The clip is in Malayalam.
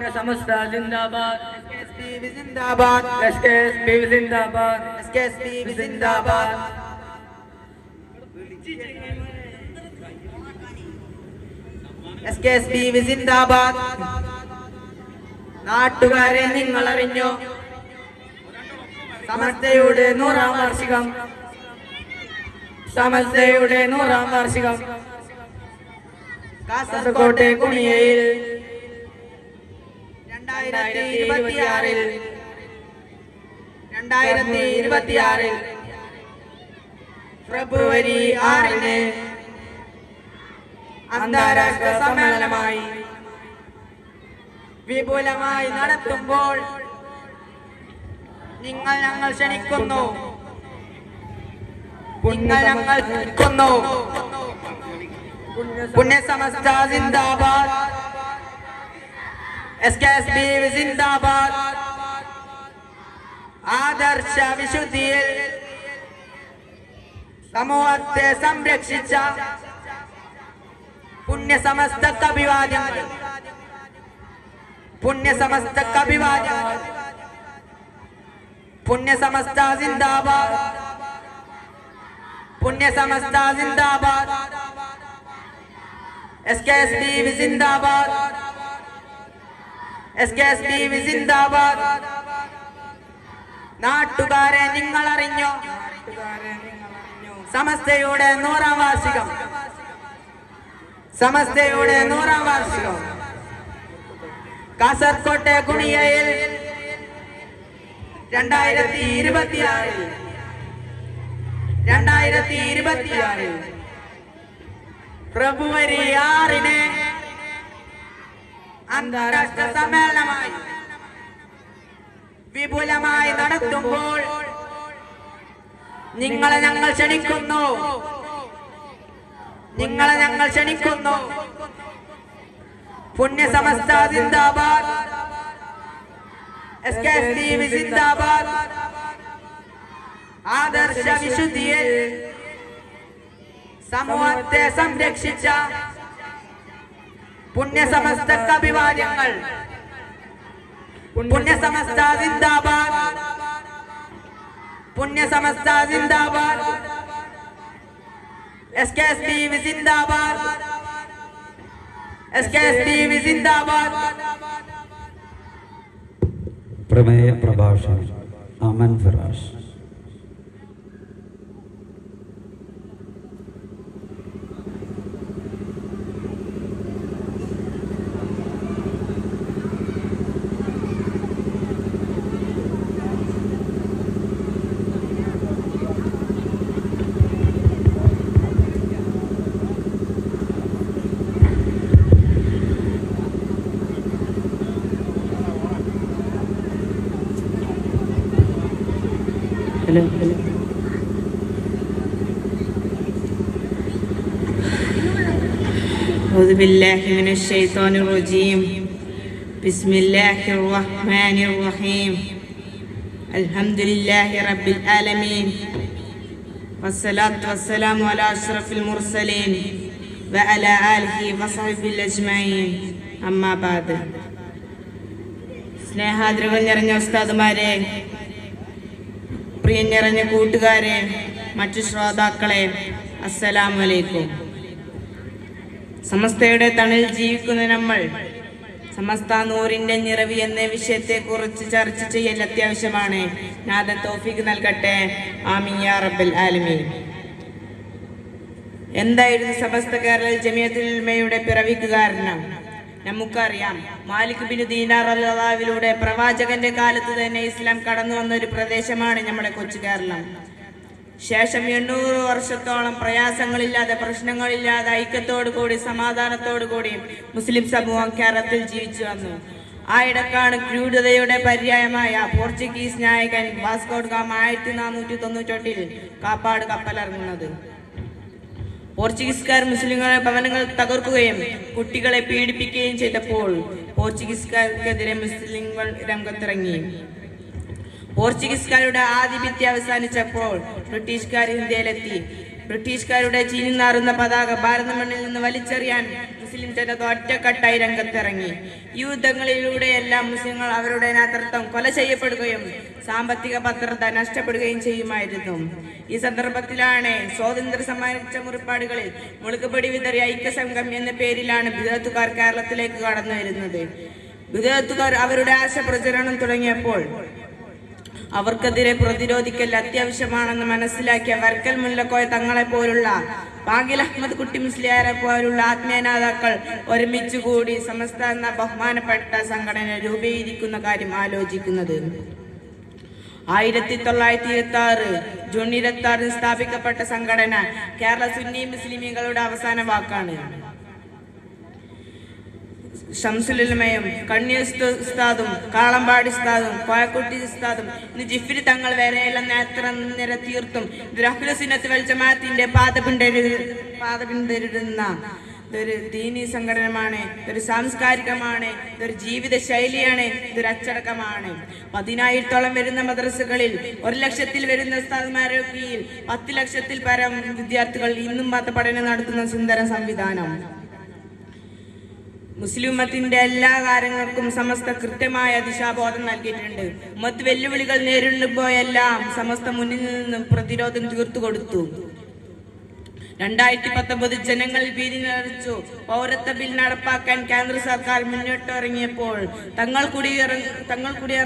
പുണ്യ സമസ്ത ജിന്ദാബാദ്. SKSB ജിന്ദാബാദ് എസ് കെ എസ് പി ജിന്ദാബാദ് SKSB ജിന്ദാബാദ് SKSB ജിന്ദാബാദ് നാട്ടുകാരെ നിങ്ങൾ അറിഞ്ഞു സമസ്തയുടെ നൂറാം വാർഷികം. സമസ്തയുടെ നൂറാം വാർഷികം. കാസർകോട്ടെ കുണിയയിൽ രണ്ടായിരത്തി ഇരുപത്തിയാറിൽ രണ്ടായിരത്തി ഇരുപത്തിയാറിൽ ഫെബ്രുവരി ആറിന് അന്താരാഷ്ട്ര സമ്മേളനമായി വിപുലമായി നടത്തുമ്പോൾ നിങ്ങൾ ഞങ്ങൾ ക്ഷണിക്കുന്നു. നിങ്ങൾ ഞങ്ങൾ ക്ഷണിക്കുന്നു. പുണ്യ സമസ്ത ജിന്ദാബാദ്. എസ് കെ എസ് ബി ജിന്ദാബാദ് ആദർശ വിശുദ്ധിയിൽ സമൂഹത്തെ സംരക്ഷിച്ച പുണ്യ സമസ്തക്ക് അഭിവാദ്യങ്ങൾ പുണ്യ സമസ്തക്ക് അഭിവാദ്യങ്ങൾ പുണ്യ സമസ്ത ജിന്ദാബാദ് പുണ്യ സമസ്ത ജിന്ദാബാദ് എസ് കെ എസ് ബി ജിന്ദാബാദ് എസ് കെ എസ് ബി സിന്ദാബാദ് നാട്ടുകാരെ നിങ്ങൾ അറിഞ്ഞോ സമസ്തയുടെ നൂറാം വാർഷികം. സമസ്തയുടെ നൂറാം വാർഷികം. കാസർകോട്ടെ കുണിയയിൽ രണ്ടായിരത്തി ഇരുപത്തിയാറിൽ രണ്ടായിരത്തി ഇരുപത്തിയാറിൽ ഫെബ്രുവരി ആറിന് അന്താരാഷ്ട്ര സമ്മേളനമായി വിപുലമായി നടത്തുമ്പോൾ നിങ്ങളെ ഞങ്ങൾ ക്ഷണിക്കുന്നു. നിങ്ങളെ ഞങ്ങൾ ക്ഷണിക്കുന്നു. പുണ്യ സമസ്ത ജിന്ദാബാദ് എസ് കെ ജിന്ദാബാദ് ആദർശ സമൂഹത്തെ സംരക്ഷിച്ച പുണ്യ സമസ്തക്ക് അഭിവാദ്യങ്ങൾ. പുണ്യ സമസ്ത ജിന്ദാബാദ്. പുണ്യ Samastha zindabad. S K S D V zindabad. S K S D V zindabad. പ്രമേയ പ്രഭാഷണം അമൻ ഫിറാഷ് أعوذ بالله من الشيطان الرجيم بسم الله الرحمن الرحيم الحمد لله رب العالمين والصلاة والسلام على أشرف المرسلين وعلى آله وصحبه أجمعين أما بعد സ്നേഹാദരകൾ നിറഞ്ഞ ഉസ്താദുമാരെ പ്രിയം നിറഞ്ഞ കൂട്ടുകാരെ മറ്റു ശ്രോതാക്കളെ അസ്സലാമു അലൈക്കും സമസ്തയുടെ തണിൽ ജീവിക്കുന്ന നമ്മൾ സമസ്ത നൂറിന്റെ നിറവി എന്ന വിഷയത്തെ കുറിച്ച് ചർച്ച ചെയ്യൽ അത്യാവശ്യമാണ്. നാഥൻ തോഫിക്ക് നൽകട്ടെ. ആമിയ റബ്ബൽ ആലമീൻ. എന്തായിരുന്നു സമസ്ത കേരള ജമിയത്തുൽമയുടെ പിറവിക്ക് കാരണം? നമുക്കറിയാം. മാലിക് ബിൻ ദീനാർ അള്ളാവിലൂടെ പ്രവാചകന്റെ കാലത്ത് തന്നെ ഇസ്ലാം കടന്നു വന്ന ഒരു പ്രദേശമാണ് നമ്മുടെ കൊച്ചു കേരളം. ശേഷം എണ്ണൂറ് വർഷത്തോളം പ്രയാസങ്ങളില്ലാതെ പ്രശ്നങ്ങളില്ലാതെ ഐക്യത്തോടു കൂടി സമാധാനത്തോടു കൂടി മുസ്ലിം സമൂഹം കേരളത്തിൽ ജീവിച്ചു വന്നു. ആ ഇടക്കാണ് ക്രൂരതയുടെ പര്യായമായ പോർച്ചുഗീസ് നായകൻ വാസ്കോഡ് ഗാം ആയിരത്തി നാനൂറ്റി തൊണ്ണൂറ്റെട്ടിൽ കാപ്പാട് കപ്പലിറങ്ങുന്നത്. പോർച്ചുഗീസുകാർ മുസ്ലിങ്ങളെ ഭവനങ്ങൾ തകർക്കുകയും കുട്ടികളെ പീഡിപ്പിക്കുകയും ചെയ്തപ്പോൾ പോർച്ചുഗീസുകാർക്കെതിരെ മുസ്ലിങ്ങൾ രംഗത്തിറങ്ങി. പോർച്ചുഗീസുകാരുടെ ആധിപത്യം അവസാനിച്ചപ്പോൾ ബ്രിട്ടീഷുകാർ ഇന്ത്യയിലെത്തി. ബ്രിട്ടീഷുകാരുടെ ചീനിന്നാറുന്ന പതാക ഭാരത മണ്ണിൽ നിന്ന് വലിച്ചെറിയാൻ മുസ്ലിം ജനത ഒറ്റക്കെട്ടായി രംഗത്തിറങ്ങി. യുദ്ധങ്ങളിലൂടെയെല്ലാം മുസ്ലിങ്ങൾ അവരുടെ നേതൃത്വം കൊല ചെയ്യപ്പെടുകയും സാമ്പത്തിക ഭദ്രത നഷ്ടപ്പെടുകയും ചെയ്യുമായിരുന്നു. ഈ സന്ദർഭത്തിലാണ് സ്വാതന്ത്ര്യ സമ്മാനിച്ച മുറിപ്പാടുകളിൽ മുളുകുപടി വിതറിയ ഐക്യസംഘം എന്ന പേരിലാണ് ബിദത്തുകാർ കേരളത്തിലേക്ക് കടന്നു വരുന്നത് ബിദത്തുകാർ അവരുടെ ആശ പ്രചരണം തുടങ്ങിയപ്പോൾ അവർക്കെതിരെ പ്രതിരോധിക്കൽ അത്യാവശ്യമാണെന്ന് മനസ്സിലാക്കിയ വർക്കൽ മുല്ലക്കോയ തങ്ങളെ പോലുള്ള പാകിൽ അഹമ്മദ് കുട്ടി മുസ്ലിയാരെ പോലുള്ള ആത്മീയ നേതാക്കൾ ഒരുമിച്ച് കൂടി സമസ്ത എന്ന ബഹുമാനപ്പെട്ട സംഘടന രൂപീകരിക്കുന്ന കാര്യം ആലോചിക്കുന്നത്. ആയിരത്തി തൊള്ളായിരത്തി ഇരുപത്തി ആറ് ജൂൺ ഇരുപത്തി ആറിന് സ്ഥാപിക്കപ്പെട്ട സംഘടന കേരള സുന്നി മുസ്ലിമീങ്ങളുടെ അവസാന വാക്കാണ്. ഷംസുലുലമയും കണ്ണീർ ഉസ്താദും കാളമ്പാടി സ്ഥാദും കോയക്കുട്ടി സ്ഥാദും ഇന്ന് ജിഫിൽ തങ്ങൾ വരെയെല്ലാം നേത്ര നിര തീർത്തും. ദ്രഹുലസിനത്ത് വെളിച്ചമാത്തിന്റെ പാത പിന്തുടരു പാത പിന്തുടരുന്ന ഇതൊരു ദീനി സംഘടനമാണ് ഇതൊരു സാംസ്കാരികമാണ് ഇതൊരു ജീവിത ശൈലിയാണ് ഇതൊരു അച്ചടക്കമാണ്. പതിനായിരത്തോളം വരുന്ന മദ്രസകളിൽ ഒരു ലക്ഷത്തിൽ വരുന്ന ഉസ്താദ്മാരുടെ കീഴിൽ പത്ത് ലക്ഷത്തിൽ പരം വിദ്യാർത്ഥികൾ ഇന്നും മതപഠനം നടത്തുന്ന സുന്ദര സംവിധാനം. മുസ്ലിം ഉമ്മത്തിന്റെ എല്ലാ കാര്യങ്ങൾക്കും സമസ്ത കൃത്യമായ ദിശാബോധം നൽകിയിട്ടുണ്ട്. മത് വെല്ലുവിളികൾ നേരിടുമ്പോഴെല്ലാം സമസ്ത മുന്നിൽ നിന്നും പ്രതിരോധം തീർത്തു കൊടുത്തു. രണ്ടായിരത്തി പത്തൊമ്പത് ജനങ്ങൾ ഭീതി നിറച്ചു. പൗരത്വ ബിൽ നടപ്പാക്കാൻ കേന്ദ്ര സർക്കാർ മുന്നോട്ടിറങ്ങിയപ്പോൾ തങ്ങൾ കുടിയിറ തങ്ങൾ കുടി